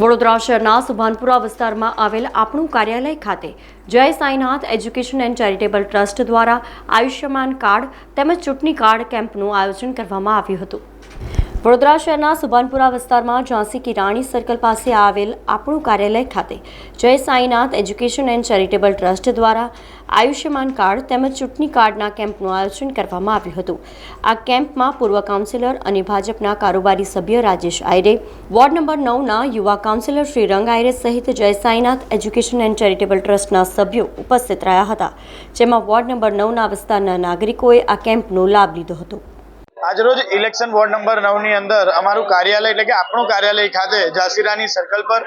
વડોદરા શહેરના સુભાનપુરા વિસ્તારમાં આવેલ આપણું કાર્યાલય ખાતે Jai Sainath education and charitable trust દ્વારા આયુષ્યમાન કાર્ડ તેમજ ચૂંટણી કાર્ડ કેમ્પનું આયોજન કરવામાં આવ્યું હતું. વડોદરા શહેરના સુભાનપુરા વિસ્તારમાં ઝાંસી કી રાણી સર્કલ પાસે આવેલ આપણું કાર્યાલય ખાતે Jai Sainath education and charitable trust દ્વારા આયુષ્યમાન કાર્ડ તેમજ ચૂંટણી કાર્ડના કેમ્પનું આયોજન કરવામાં આવ્યું હતું. આ કેમ્પમાં પૂર્વ કાઉન્સિલર અને ભાજપના કારોબારી સભ્ય રાજેશ આયરે, વોર્ડ નંબર નવના યુવા કાઉન્સિલર શ્રી રંગ આયરે સહિત જય સાંઈનાથ એજ્યુકેશન એન્ડ ચેરિટેબલ ટ્રસ્ટના સભ્યો ઉપસ્થિત રહ્યા હતા, જેમાં વોર્ડ નંબર નવના વિસ્તારના નાગરિકોએ આ કેમ્પનો લાભ લીધો હતો. આજરોજ ઇલેક્શન વોર્ડ નંબર નવની અંદર અમારું કાર્યાલય એટલે કે આપણું કાર્યાલય ખાતે ઝાંસીરાની સર્કલ પર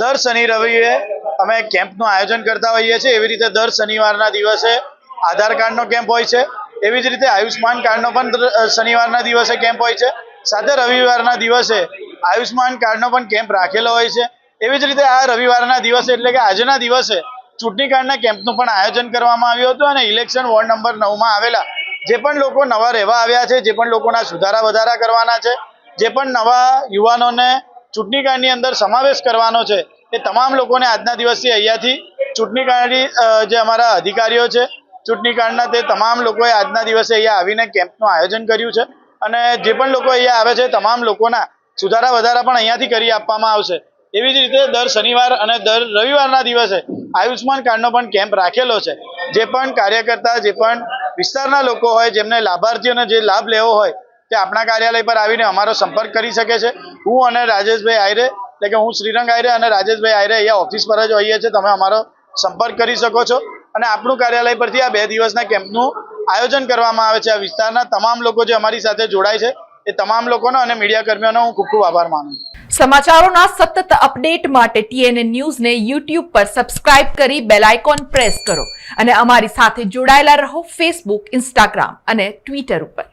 દર શનિ રવિએ અમે કેમ્પનું આયોજન કરતા હોઈએ છીએ. એવી રીતે દર શનિવારના દિવસે આધાર કાર્ડનો કેમ્પ હોય છે. એવી જ રીતે આયુષ્માન કાર્ડનો પણ શનિવારના દિવસે કેમ્પ હોય છે. સાથે રવિવારના દિવસે આયુષ્માન કાર્ડનો પણ કેમ્પ રાખેલો હોય છે. એવી જ રીતે આ રવિવારના દિવસે એટલે કે આજના દિવસે ચૂંટણી કાર્ડના કેમ્પનું પણ આયોજન કરવામાં આવ્યું હતું અને ઇલેક્શન વોર્ડ નંબર નવમાં આવેલા જે પણ લોકો નવા રહેવા આવ્યા છે, જે પણ લોકોના સુધારા વધારા કરવાના છે, જે પણ નવા યુવાનોને ચૂંટણી કાર્ડની અંદર સમાવેશ કરવાનો છે, એ તમામ લોકોને આજના દિવસથી અહીંયાથી ચૂંટણી કાર્ડની જે અમારા અધિકારીઓ છે ચૂંટણી કાર્ડના તે તમામ લોકોએ આજના દિવસે અહીંયા આવીને કેમ્પનું આયોજન કર્યું છે અને જે પણ લોકો અહીંયા આવે છે, તમામ લોકોના સુધારા વધારા પણ અહીંયાથી કરી આપવામાં આવશે. એવી જ રીતે દર શનિવાર અને દર રવિવારના દિવસે આયુષ્માન કાર્ડનો પણ કેમ્પ રાખેલો છે. જે પણ કાર્યકર્તા, જે પણ વિસ્તારના લોકો હોય, જેમને લાભાર્થીઓને જે લાભ લેવો હોય, તે આપણા કાર્યાલય પર આવીને અમારો સંપર્ક કરી શકે છે. હું અને રાજેશભાઈ આયરે, એટલે કે હું શ્રીરંગ આયરે અને રાજેશભાઈ આયરે અહીંયા ઓફિસ પર જ હોઈએ છીએ, તમે અમારો સંપર્ક કરી શકો છો. અને આપણું કાર્યાલય પરથી આ બે દિવસના કેમ્પનું આયોજન કરવામાં આવે છે. આ વિસ્તારના તમામ લોકો જે અમારી સાથે જોડાય છે એ તમામ લોકોનો અને મીડિયા કર્મીઓનો હું ખૂબ ખૂબ આભાર માનું છું. સમાચારોના સતત અપડેટ માટે ટીએનએ ન્યૂઝને યુટ્યુબ પર સબસ્ક્રાઇબ કરી બેલ આઇકોન પ્રેસ કરો અને અમારી સાથે જોડાયેલા રહો ફેસબુક ઇન્સ્ટાગ્રામ અને ટ્વિટર ઉપર.